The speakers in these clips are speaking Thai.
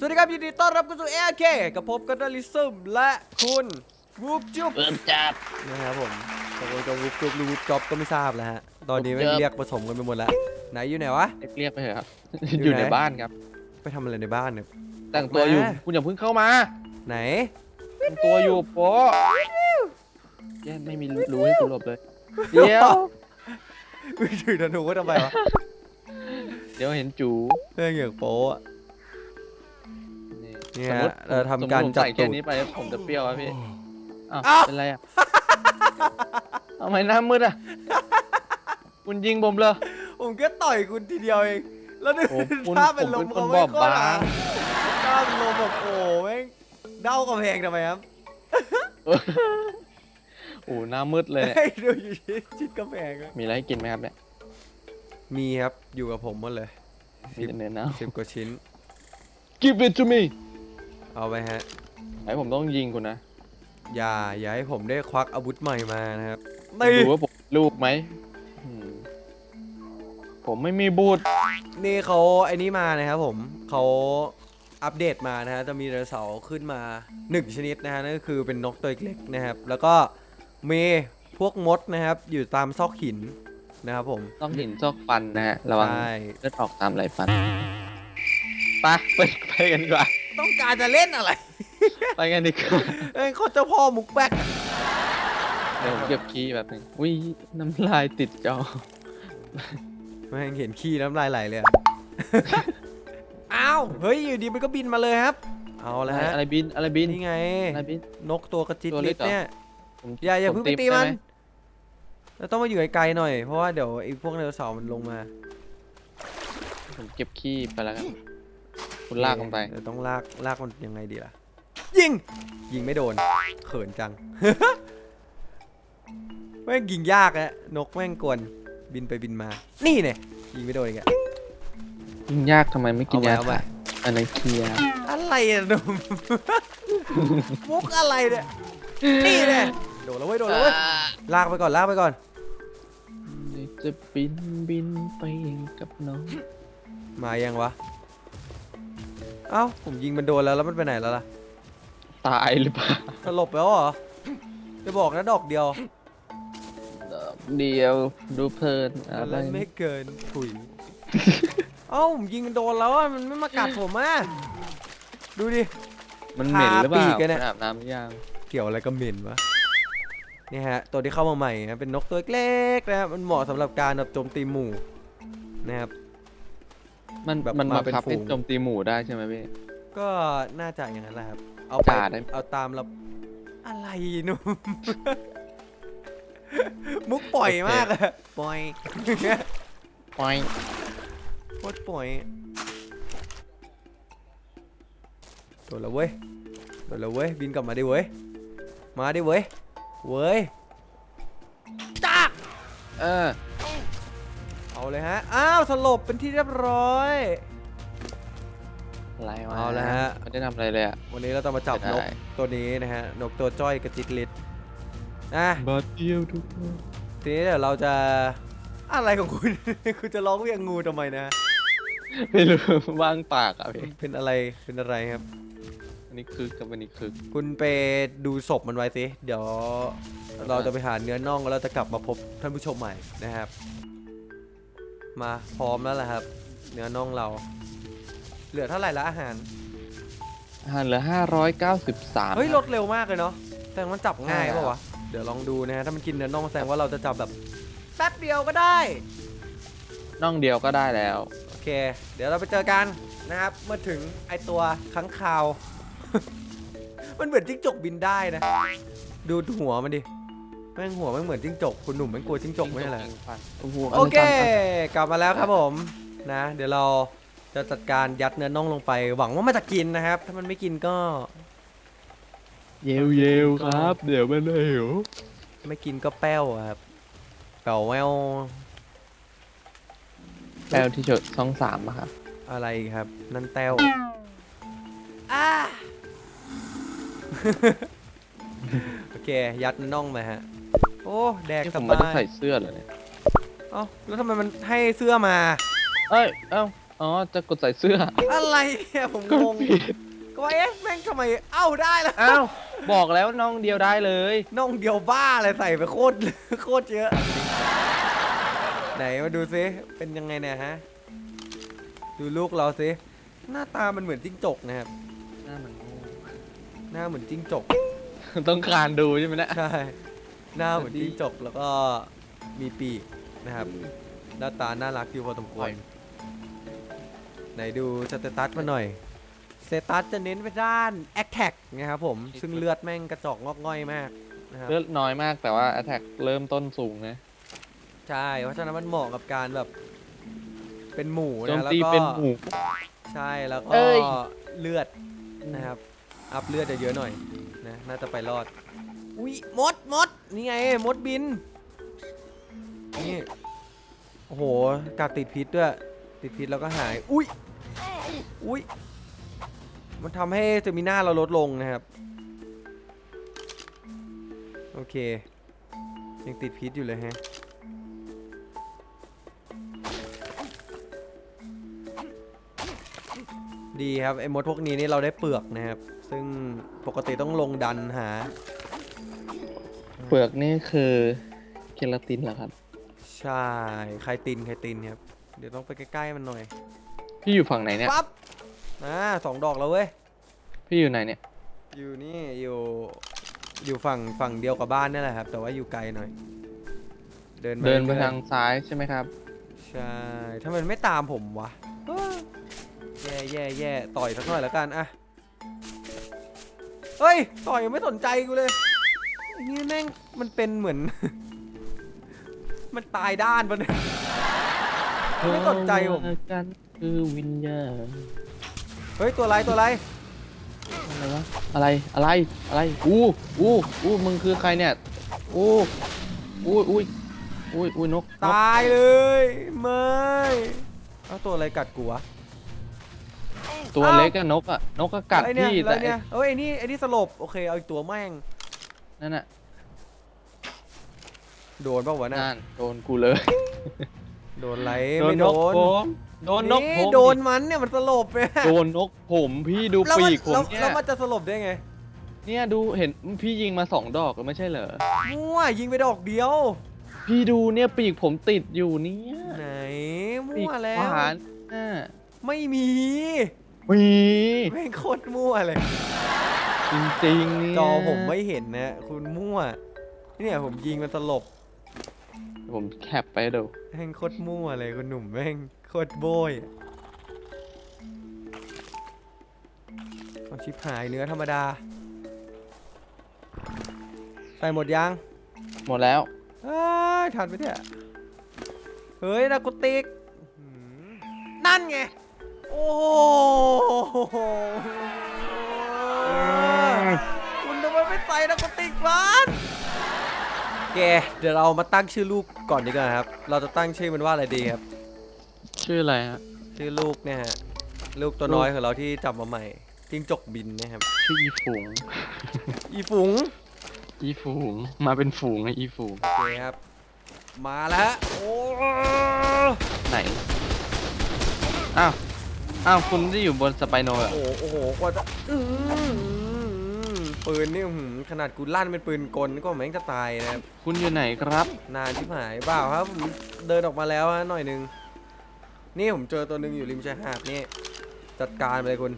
สวัสดีครับยินดีต้อนรับเข้าสู่เอเคกับผมกันดาลิซึมและคุณวูบจุ๊บเริ่มจับ นะครับผมตกลงจะวูบจุ๊บหรือวูบจ็อบก็ไม่ทราบแล้วฮะ ตอนนี้ไม่วูบจ๊อบเรียกผสมกันไปหมดแล้ว ไหนอยู่ไหนวะเรียกเรียกไปเถอะครับ อยู่อยู่ไหน ในบ้านครับ ไปทำอะไรในบ้านเนี่ย แต่งตัวอยู่ มา คุณอย่าเพิ่งเข้ามา ไหน แต่งตัวอยู่โป๊ะแย่ไม่มีรู้ให้กูหลบเลย เดี๋ยวไปถือธนูไว้ทำไมวะเดี๋ยวเห็นจูเรื่องอย่างโป๊ะอะนี่ เนี่ยสมมติเราทำการสมมุติผมจับใส่ตูแค่ดนี้ไปผมจะเปรี้ยวอะพี่อ้าวอ้าวเป็นไรอะทำไมหน้ามืดอะคุณยิงผมเลยผมแค่ต่อยคุณทีเดียวเอง แล้วนึกโอ้คุณถ้าเป็นลมผมเป็นคนเขาไม่บอบบางค่อยหรถ้าเป็นลมแบบโอ้แม่งเด้ากระเพงทำไมครับโอ้หน้ามืดเลยเนี่ยให้ดูอยู่ชิดกระเพงอะมีอะไรให้กินไหมครับเนี่ยมีครับอยู่กับผมหมดเลยมีแต่เนื้อเน่าสิบกว่าชิ้น Give it to me เอาไปฮะ ไอผมต้องยิงคุณนะอย่าอย่าให้ผมได้ควักอาวุธใหม่มานะครับดูว่าผมลูกไหมอืมผมไม่มีบูทนี่เขาไอ้นี่มานะครับผมเขาอัปเดตมานะฮะจะมีไดโนเสาร์ขึ้นมาหนึ่งชนิดนะฮะนั่นก็คือเป็นนกตัวเล็กๆนะครับ แล้วก็มีพวกมดนะครับ อยู่ตามซอกหินนะครับผมต้องหินซอกฟันนะฮะระวังใช่ เลือดออกตามไหลฟันไปไปไปกันดีกว่า ต้องการจะเล่นอะไรไปกันดีกว่าเอ้ยเขาเจ้าพ่อมุกแบ็กเดี๋ยวผมเก็บคีย์แบบหนึงอุ้ยน้ำลายติดจอแม่งเห็นขี้น้ำลายไหลเลยอะ อ้าวเฮ้ยอยู่ดีมันก็บินมาเลยครับ เอาละฮะอะไรบินอะไรบินนี่ไง อะไรบิน นกตัวกระจิตตัวเล็ลิกดเหรอ เนี่ย ผมอย่าอย่าผเพิ่งไปตีด้มันไหเราต้องมาอยู่ไกลๆหน่อย เพราะว่าเดี๋ยวไอ้พวกไดโนเสาร์มันลงมา ผมเก็บคีย์ไปแล้วกัน คุณลากลงไป เดี๋ยวต้องลากลากมันยังไงดีล่ะ ยิง ยิงไม่โดน เขินจัง แม่งยิงยากอะนกแม่งกวนบินไปบินมา นี่เนี่ยยิงไม่โดนอีกอะยิงยากทำไมไม่กินเอายาไว้เอาไว้ถ่ายอันนั้นเคลียร์อะไรอะหนุ่ม มุกอะไรเนี่ย นี่เนี่ยโดนแล้วเว้ยโดนแล้วเว้ยลากไปก่อนลากไปก่อน จะบินบินไปกับน้อง มายังวะ เอ้าผมยิงมันโดนแล้วแล้วมันไปไหนแล้วล่ะตายหรือเปล่าสลบแล้วเหรอจะบอกนะดอกเดียวเดียวดูเพลินอะอะไรไรไม่เกินถุย เอ้าผมยิงมันโดนแล้วอะมันไม่มากัดผมอะดูดิ มันเหม็นหรือเปล่าทาปีกอะเนี่ย มันอาบน้ำหรือยังเกี่ยวอะไรกับเหม็นวะนี่ฮะตัวที่เข้ามาใหม่นะเป็นนกตัวเล็กๆนะครับมันเหมาะสำหรับการแบบโจมตีหมู่นะครับ มันแบบมันมาบังเป็นคับฝูให้งโจมตีหมูได้ใช่ไหมพี่ ก็น่าจะอย่างนั้นแหละครับ เอาไปจ่าได้เอาตามเราอะไรหนุ่ม มุกปล่อยมากอะปล่อยปอยโคตรปล่อยโดนแล้วเว้ยโดนแล้วเว้ยบินกลับมาดิเว้ยมาดิเว้ยเว้ยจ้าเออ เอาเลยฮะ อ้าวสลบเป็นที่เรียบร้อย อะไรวะเอาละฮะ ไม่ได้ทำอะไรเลยอะวันนี้เราจะมาจับจะนได้กตัวนี้นะฮะ นกตัวจ้อยกระจิตลิดนะบาดเดียวทุกคนทีนี้เดี๋ยวเราจะอะไรของคุณ คุณจะร้องเรียกงูทำไมนะ ไม่รู้ ว่างปากอะพี่เป็นอะไรเป็นอะไรครับ อันนี้คึกกับอันนี้คึก คุณไปดูศพมันไว้สิ เดี๋ยวเราจะไปหาเนื้อน่องแล้วเราจะกลับมาพบท่านผู้ชมใหม่นะครับ มาพร้อมแล้วแหละครับ เนื้อน่องเรา เหลือเท่าไหร่ละอาหาร อาหารเหลือห้าร้อยเก้าสิบสามเฮ้ยลดเร็วมากเลยเนาะแสดงว่ามันจับง่ายใช่ครับป่าวะ เดี๋ยวลองดูนะฮะถ้ามันกินเนื้อน่องแสดงว่าเราจะจับแบบแป๊บเดียวก็ได้ น่องเดียวก็ได้แล้ว โอเค เดี๋ยวเราไปเจอกันนะครับ เมื่อถึงไอตัวค้างคาว มันเหมือนจิ้งจกบินได้นะ ดูหัวมันดิ แม่งหัวแม่งเหมือนจิ้งจกคุณหนุ่มแม่งกลัวจิ้งจกไม่ใช่เหรอโอ้โหโอเค กลับมาแล้วครับผมนะ เดี๋ยวเราจะจัดการยัดเนื้อน่องลงไป หวังว่ามันจะกินนะครับ ถ้ามันไม่กินก็เยวเยวครับ เดี๋ยวมันหิวไม่กินก็แป้วอะครับแป้วแววแป้วที่เชิดช่องสามอะครับอะไรครับ นั่นแต้วอ่าโอเค ยัดน่องมาฮะ โอ้แดกนี่สผมไม่บาได้ยใส่เสื้อเลยเนี่ยเอ้าแล้วทำไมมันให้เสื้อมา เอ้ยเอ้าอ๋อจะกดใส่เสื้ออะไรเนี่ยผมกงดงผิดก็ว่าเอ๊ะแม่งทำไมเอ้าได้แล้วอ้าวบอกแล้วน้องเดียวได้เลย น่องเดียวบ้าเลยใส่ไปโคตรโคตรเยอะ ไหนมาดูซิเป็นยังไงเนี่ยฮะดูลูกเราซิหน้าตามันเหมือนจิ้งจกนะครับหน้ามันโง่หน้าเหมือนจิ้งจก ต้องคลานดูใช่ไหมเนะ ใช่ หน้าเหมือนจิ้งจกแล้วก็มีปีกนะครับ หน้าตาน่ารักอยู่พอสมควร ไหนดูสเตตัสมาหน่อยสเตตัสจะเน้นไปด้านแอคแท็กนะครับผม ซึ่งเลือดแม่งกระจอกงอกง่อยมากนะครับ เลือดน้อยมากแต่ว่า attack เริ่มต้นสูงนะ ใช่ เพราะฉะนั้นมันเหมาะกับการแบบ เป็นหมูโจมนะ แล้วตีก็ เป็นหมู่ ใช่ แล้วก็เอ้ย เลือดนะครับ อัพเลือดจะเยอะหน่อยนะ น่าจะไปรอด อุ้ยมดมดนี่ไงมดบิน นี่ โอ้โหกัดติดพิษด้วย ติดพิษแล้วก็หาย อุ้ยอุ้ยมันทำให้เซมิน่าเราลดลงนะครับ โอเค ยังติดพิษอยู่เลยฮะ ดีครับ ไอ้มดพวกนี้นี่เราได้เปลือกนะครับ ซึ่งปกติต้องลงดันหา เปลือกนี่คือเคลาตินเหรอครับ ใช่ใครตินใครตินครับ เดี๋ยวต้องไปใกล้ๆมันหน่อยพี่อยู่ฝั่งไหนเนี่ย ปั๊บอ่าสองดอกแล้วเว้ย พี่อยู่ไหนเนี่ย อยู่นี่อยู่อยู่ฝั่งฝั่งเดียวกับบ้านนี่แหละครับ แต่ว่าอยู่ไกลหน่อย เดินเดินไปรื่อยๆ ทางซ้ายใช่ไหมครับ ใช่ทำไมมันไม่ตามผมวะเอ้อแย่แย่แย่ต่อยสักหน่อยแล้วกันอะเฮ้ย ต่อยยังไม่สนใจกูเลยไอ้ นี่แม่งมันเป็นเหมือน มันตายด้านปะเนี่ย ไม่สนใจผม เพราะว่ากันคือวิญญาณเฮ้ยตัวอะไรตัวอะไรอะไรวะอะไรอะไรอะไรอู้อู้อู้มึงคือใครเนี่ยอู้อู้อุ้ยอุ้ยอุ้ยนกนกตายเลยไม่เอาตัวอะไรกัดกูวะ ตัวอ้าวเล็กอะนกอะนกก็กัดไอ้เนี่ยพี่แล้วแต่เนี่ยเอ้ยไอ้นี่ไอ้นี่สลบโอเคเอาอีกตัวแม่ง นั่นน่ะโดนป่าวะน่ะนั่นโดนกูเลยโดนไรโดนไม่นโดกนผมโดนนกผมโดนมันเนี่ยมันสลบไปโดนนกผมพี่ดูแล้วปีมันกผมแล้วเนี่แล้วยมันจะสลบได้ไง เนี่ยดูเห็นพี่ยิงมาสองดอกแล้วไม่ใช่เหรอมั่วยิงไปดอกเดียว พี่ดูเนี่ยปีกผมติดอยู่เนี่ยไหนปีมั่กวแล้วขวานน่ะไม่มีมีแม่งโคตรมั่วเลย จริงๆเนี่ยจอผมไม่เห็นนะ คุณมั่ว เนี่ยผมยิงมันสลบผมแคปไปดูแม่งโคตรมั่วเลยคุณหนุ่มแม่งโคตรโบยเอาชิบหายเนื้อธรรมดา ใส่หมดยังหมดแล้ว เอ้ยทันไปเนี่ยเฮ้ยนากุติกหืมนั่นไง โอ้โหคุณทำ ไมไม่ใส่นากุติกบ้านแกเดี๋ยวเรามาตั้งชื่อลูกก่อนดีกว่าครับ เราจะตั้งชื่อมันว่าอะไรดีครับ ชื่ออะไรฮะชื่อลูกเนี่ยฮะ ลูกตัวน้อยของเราที่จับมาใหม่จิ้งจกบินนะครับ ชื่ออีฝูง อีฝูง อีฝูง มาเป็นฝูงไงอีฝูง โอเคครับ มาแล้วโอ้ไหน อ้าว อ้าว คุณที่อยู่บนสไปโนเหรอโหโอ้โหกว่าจะอื้อหือ ปืนนี่อื้อหือขนาดกูลั่นเป็นปืนกลก็แม่งจะตายนะครับคุณอยู่ไหนครับ นานชิบหายเปล่าครับผมเดินออกมาแล้วฮะหน่อยหนึงนี่ผมเจอตัวหนึ่งอยู่ริมชายหาดนี่จัดการไปเลยคุณ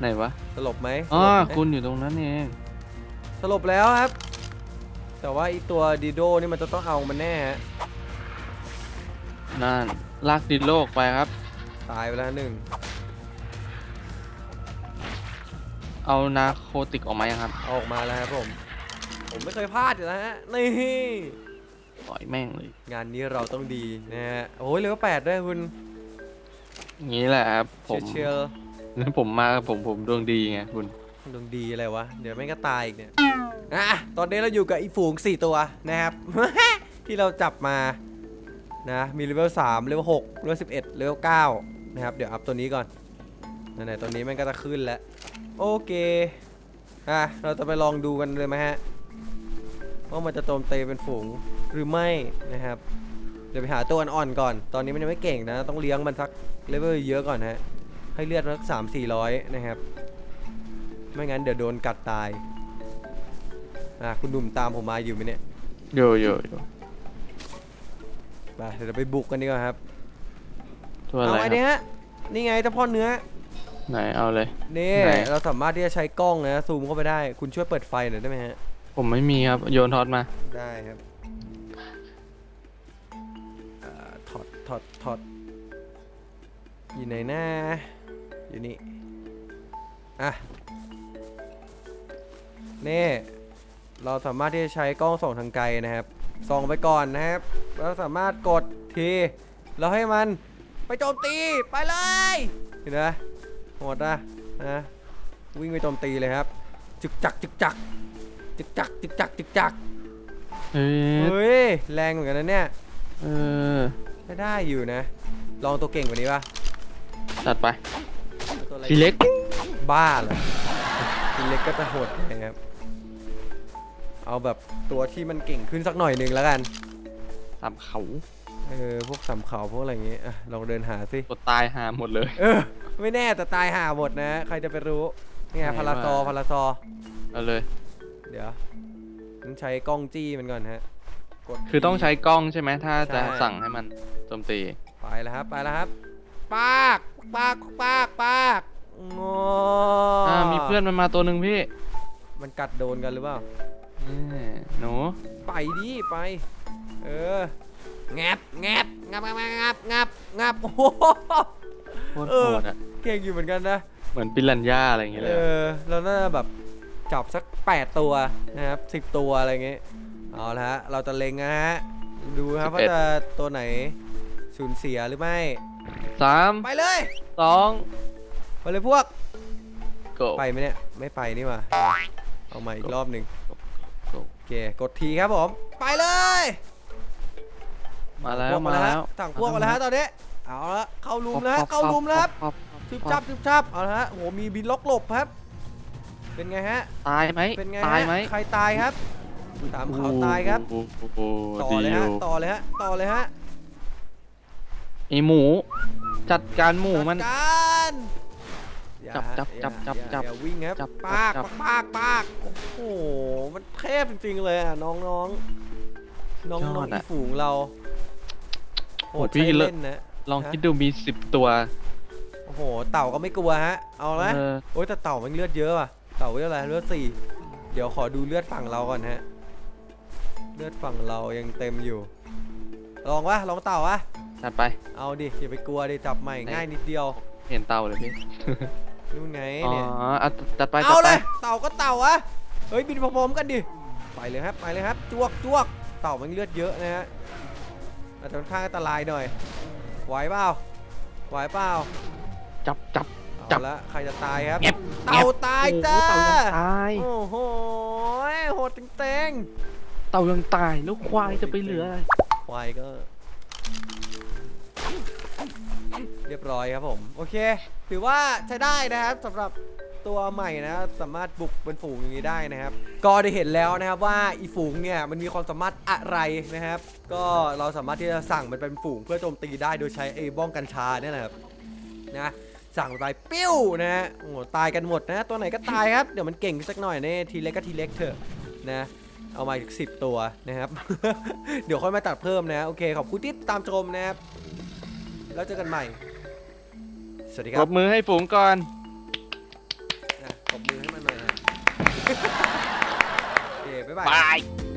ไหนวะสลบไหมอ๋อสลบไหมคุณอยู่ตรงนั้นเองสลบแล้วครับ แต่ว่าอีตัวดีโดนี่มันจะต้องเอามันแน่ฮะนั่นลากดินโลกไปครับ ตายไปแล้วหนึ่งเอานาโคติกออกมายังครับ เอาออกมาแล้วครับผม ผมไม่เคยพลาดอยู่แล้วฮะนี่ปล่อยแม่งเลย งานนี้เราต้องดีนะฮะโอ้ยเหลือแปดด้วยคุณงี้แหละครับผเชีมยร์เชียร์แล้วผมมาผมผมดวงดีไงคุณ ดวงดีอะไรวะ เดี๋ยวแม่งก็ตายอีกเนี่ยอะตอนนี้เราอยู่กับอีฝูง4ตัวนะครับ ที่เราจับมานะมีเลเวล3เลเวล6เลเวล11เลเวล9 นะครับ เดี๋ยวอัพตัวนี้ก่อนไหนๆตัวนี้แม่งก็จะขึ้นแล้วโอเคอะเราจะไปลองดูกันเลยไหมฮะว่ามันจะโจมตีเป็นฝูงหรือไม่นะครับ เดี๋ยวไปหาตัวอ่อนๆก่อน ตอนนี้มันยังไม่เก่งนะ ต้องเลี้ยงมันสักเลเวลเยอะก่อนฮะ ให้เลือดสักสามสี่ร้อยนะครับ ไม่งั้นเดี๋ยวโดนกัดตาย อะคุณหนุ่มตามผมมาอยู่ไหมเนี่ยโยโย่โยไปเดี๋ยวเราไปบุกกันดีกว่าครับ ตัวอะไรเอาคไอรับเนี้ยนี่ไงเจ้าพ่อเนื้อไหนเอาเลย นี่ไหน เราสามารถที่จะใช้กล้องนะซูมเข้าไปได้ คุณช่วยเปิดไฟหน่อยได้ไหมฮะ ผมไม่มีครับโยนทอดมา ได้ครับอ่าถอดถอดถอดอยู่ไหนหน้า อยู่นี่ อะนี่เราสามารถที่จะใช้กล้องส่องทางไกลนะครับ ส่องไปก่อนนะครับ เราสามารถกดที แล้วให้มัน ไปโจมตีไปเลยเห็นไหมโหดนะนะวิ่งไปโจมตีเลยครับ จึกจักจึกจักจึกจักจึกจักจึกจักเฮ้ยเฮ้ยแรงเหมือนกันนะเนี่ยเออไม่ได้อยู่นะ ลองตัวเก่งกว่านี้ป่ะจัดไปตัวอะไรทีเล็กบ้าเหรอทีเล็กก็จะโหดหน่อยครับเอาแบบตัวที่มันเก่งขึ้นสักหน่อยหนึ่งแล้วกันตามเขา เออพวกสำเขาพวกอะไรอย่างเงี้ยอะลองเดินหาสิตัวตายหาหมดเลย เออ ไม่แน่แต่ตายห่าหมดนะ ใครจะไปรู้นี่ไงไหนพาราซอวะพาราซอ เอาเลย เดี๋ยวต้องใช้กล้องจี้มันก่อนฮะกด คือต้องใช้กล้องใช่ไหมถ้าจะใช่ สั่งให้มันโจมตี ไปแล้วครับ ไปแล้วครับ ปาก ปาก ปาก ปากงออ่าอ่ามีเพื่อนมันมาตัวหนึ่งพี่มันกัดโดนกันหรือเปล่า นี่หนู ไปดิ ไป เออแงบแงบงับงับงับงับงับโอ้โหโคตรเอโหอดอะเก่งอยู่เหมือนกันนะ เหมือนปิรันย่าอะไรอย่างเงี้ยเอเลยอะอเราน่าจะแบบจับสัก 8 ตัวนะครับสิบตัวอะไรเงี้ยเอาละฮะเราจะเล็งนะฮะดูครับว่าจะตัวไหนสูญเสียหรือไม่ สามไปเลยสองไปเลยพวก โก ไปไหมเนี่ย ไม่ไปนี่หว่าเอาใหม่อีกรอบหนึ่งโกโอเค กดทีครับผม ไปเลย มาแล้วพกมาแล้วฮะสั่งพวกมาแล้วฮะตอนนี้เอาละเข้าลุมแล้วฮะเข้าลุมแล้วครับปั๊ชึบชับชึบชับเอาละฮะโอ้โหมีบินล็อกหลบครับ เป็นไงฮะตายไหมเป็นไงตายฮะไหมใครตายครับตามเขาตายครับโอ้โหโอ้โหต่อดีเลยอฮะยู่ต่อเลยฮะต่อเลยฮะไอหมู จัดการหมูมันจัดการอย่าจับจับอย่าจับอย่าจับอย่าวิ่งครับจับปากจับปากปากโอ้โหมันเทพจริงๆเลยอะน้องน้องน้องน้องอีฝูงเรา โหดใช้เล่นนะลองคิดดูมีสิบตัวโอ้โหเต่าก็ไม่กลัวฮะ เอาละเออโอ้ยแต่เต่ามันเลือดเยอะว่ะเต่าเลือดอะไรเลือดสี่เดี๋ยวขอดูเลือดฝั่งเราก่อนฮะ เลือดฝั่งเรายังเต็มอยู่ ลองวะลองเต่าวะจัดไป เอาดิอย่าไปกลัวดิจับใหม่ง่ายนิดเดียวเห็นเต่าเลยพี่ นู่นไงอ๋อเนี่ยอะจัดไปจัเอาดไปเลยเต่าก็เต่าวะเฮ้ยบินพร้อมๆกันดิ ไปเลยครับไปเลยครับจวกจวกเต่ามันเลือดเยอะนะฮะ อาจจะค่อนข้างอันตรายหน่อย ไหวเปล่า ไหวเปล่าจับจับ จัเอาบ ละใครจะตายครับ แงบเต่าตายโอ้โหจ้าเต่ายังตาย โอ้โหโหดจริงเต่ายังตายแล้วควายจะไปเหลืออะไรๆควายก็ เรียบร้อยครับผม โอเค ถือว่าใช้ได้นะครับสำหรับ ตัวใหม่นะสามารถบุกเป็นฝูงอย่างนี้ได้นะครับ ก็ได้เห็นแล้วนะครับว่าอีฝูงเนี่ยมันมีความสามารถอะไรนะครับ ก็เราสามารถที่จะสั่งมันเป็นฝูงเพื่อโจมตีได้โดยใช้ไอ้บ้องกัญชาเนี่ยแหละครับนะสั่งไปปิ้วนะฮะโอ้โหตายกันหมดนะ ตัวไหนก็ตายครับเดี๋ยวมันเก่งสักหน่อยเนี่ยทีเล็กก็ทีเล็กเถอะนะเอามาอีกสิบตัวนะครับ เดี๋ยวค่อยมาตัดเพิ่มนะโอเคขอบคุณที่ตามชมนะครับแล้วเจอกันใหม่ สวัสดีคปรัรบบมือให้ฝูงก่อน ตบมือให้มันหน่อยนะโอเคบ๊ายบาย บาย